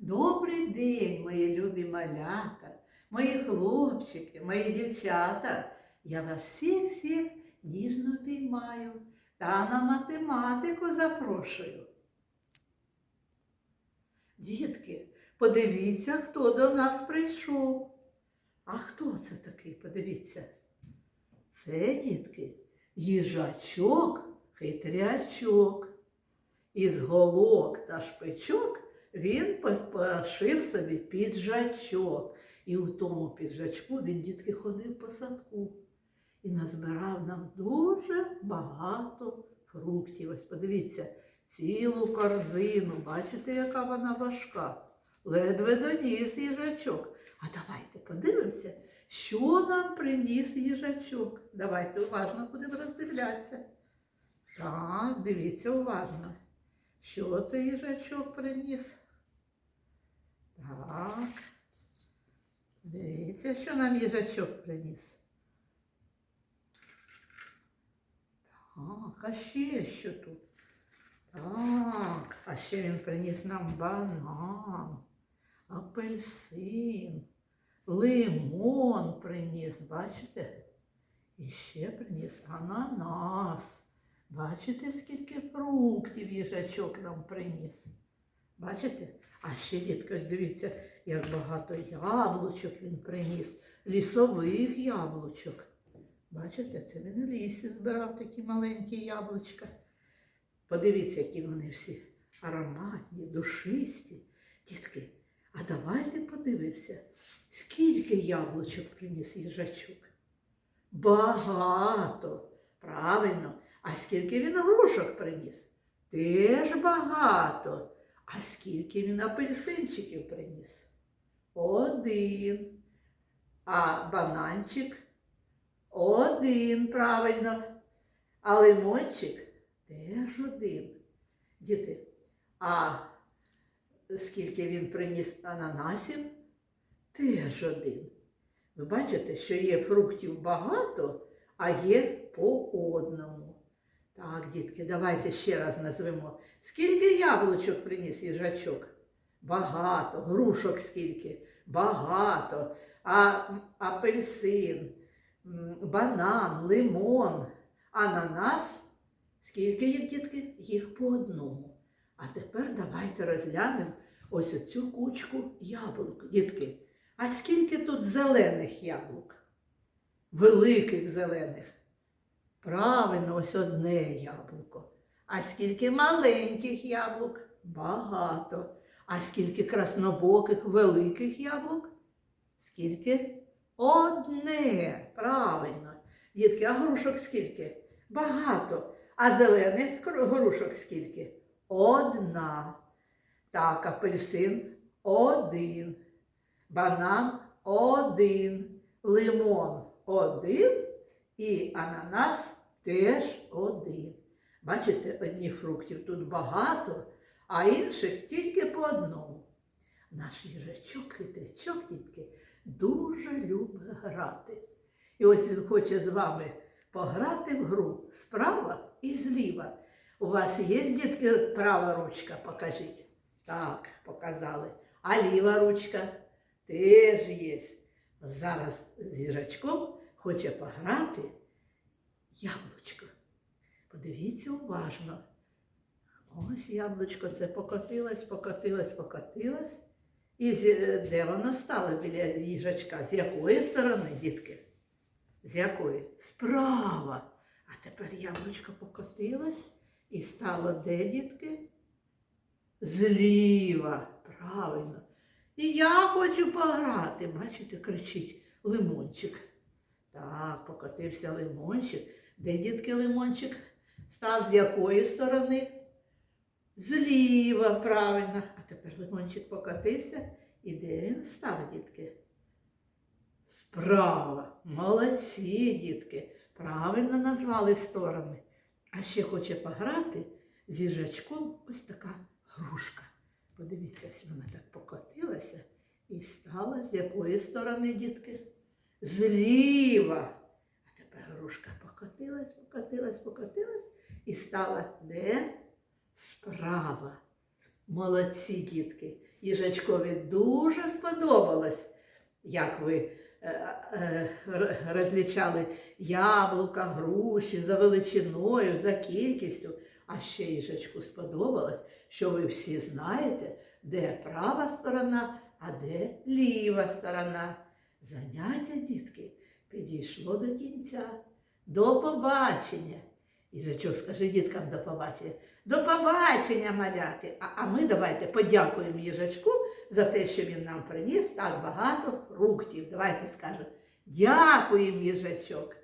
Добрий день, мої любі малята, мої хлопчики, мої дівчата. Я вас всіх всіх ніжно обіймаю та на математику запрошую. Дітки, подивіться, хто до нас прийшов. А хто це такий? Подивіться. Це, дітки, їжачок, хитрячок. Із голок та шпичок він пошив собі піджачок. І у тому піджачку він, дітки, ходив по садку і назбирав нам дуже багато фруктів. Ось подивіться, цілу корзину. Бачите, яка вона важка. Ледве доніс їжачок. А давайте подивимося, що нам приніс їжачок. Давайте уважно будемо роздивлятися. Так, дивіться уважно. Що це їжачок приніс? Так. Дивіться, що нам їжачок приніс. Так, а ще що тут? Так, а ще він приніс нам банан, апельсин, лимон приніс, бачите? І ще приніс ананас. Бачите, скільки фруктів їжачок нам приніс? Бачите? А ще, дітка, дивіться, як багато яблучок він приніс, лісових яблучок. Бачите, це він в лісі збирав такі маленькі яблучка. Подивіться, які вони всі ароматні, душисті. Дітки, а давайте подивимося, скільки яблучок приніс їжачок. Багато. Правильно. А скільки він грушок приніс? Теж багато. А скільки він апельсинчиків приніс? Один. А бананчик? Один, правильно. А лимончик теж один. Діти, а скільки він приніс ананасів? Теж один. Ви бачите, що є фруктів багато, а є по одному. Так, дітки, давайте ще раз назвемо. Скільки яблучок приніс їжачок? Багато. Грушок скільки? Багато. А апельсин, банан, лимон, ананас. Скільки їх, дітки? Їх по одному. А тепер давайте розглянемо ось оцю кучку яблук. Дітки, а скільки тут зелених яблук? Великих зелених. Правильно, ось одне яблуко. А скільки маленьких яблук? Багато. А скільки краснобоких великих яблук? Скільки? Одне. Правильно. Дітки, а грушок скільки? Багато. А зелених грушок скільки? Одна. Так, апельсин один. Банан один. Лимон один. І ананас теж один. Бачите, одних фруктів тут багато, а інших тільки по одному. Наш їжачок, хитрячок, дітки, дуже любить грати. І ось він хоче з вами пограти в гру справа і зліва. У вас є, дітки, права ручка, покажіть. Так, показали. А ліва ручка теж є. Зараз з їжачком хоче пограти яблучко. Подивіться уважно. Ось яблучко це покотилось, покотилось, покотилось. І де воно стало біля їжачка? З якої сторони, дітки? З якої? Справа. А тепер яблучко покотилось і стало де, дітки? Зліва. Правильно. І я хочу пограти. Бачите, кричить лимончик. Так, покотився лимончик. Де дітки лимончик? Став з якої сторони? Зліва, правильно. А тепер лимончик покотився. І де він став, дітки? Справа. Молодці, дітки. Правильно назвали сторони. А ще хоче пограти з їжачком ось така грушка. Подивіться, ось вона так покотилася і стала з якої сторони, дітки? Зліва. А тепер грушка покотилась, покотилась, покотилась і стала де? Справа. Молодці, дітки. Їжачкові дуже сподобалось, як ви е, е, розлічали яблука, груші за величиною, за кількістю. А ще їжачку сподобалось, що ви всі знаєте, де права сторона, а де ліва сторона. Заняття, дітки, підійшло до кінця. До побачення. Їжачок, скажи діткам до побачення. До побачення, маляти! А, а ми давайте подякуємо їжачку за те, що він нам приніс так багато фруктів. Давайте скажемо. Дякуємо, їжачок.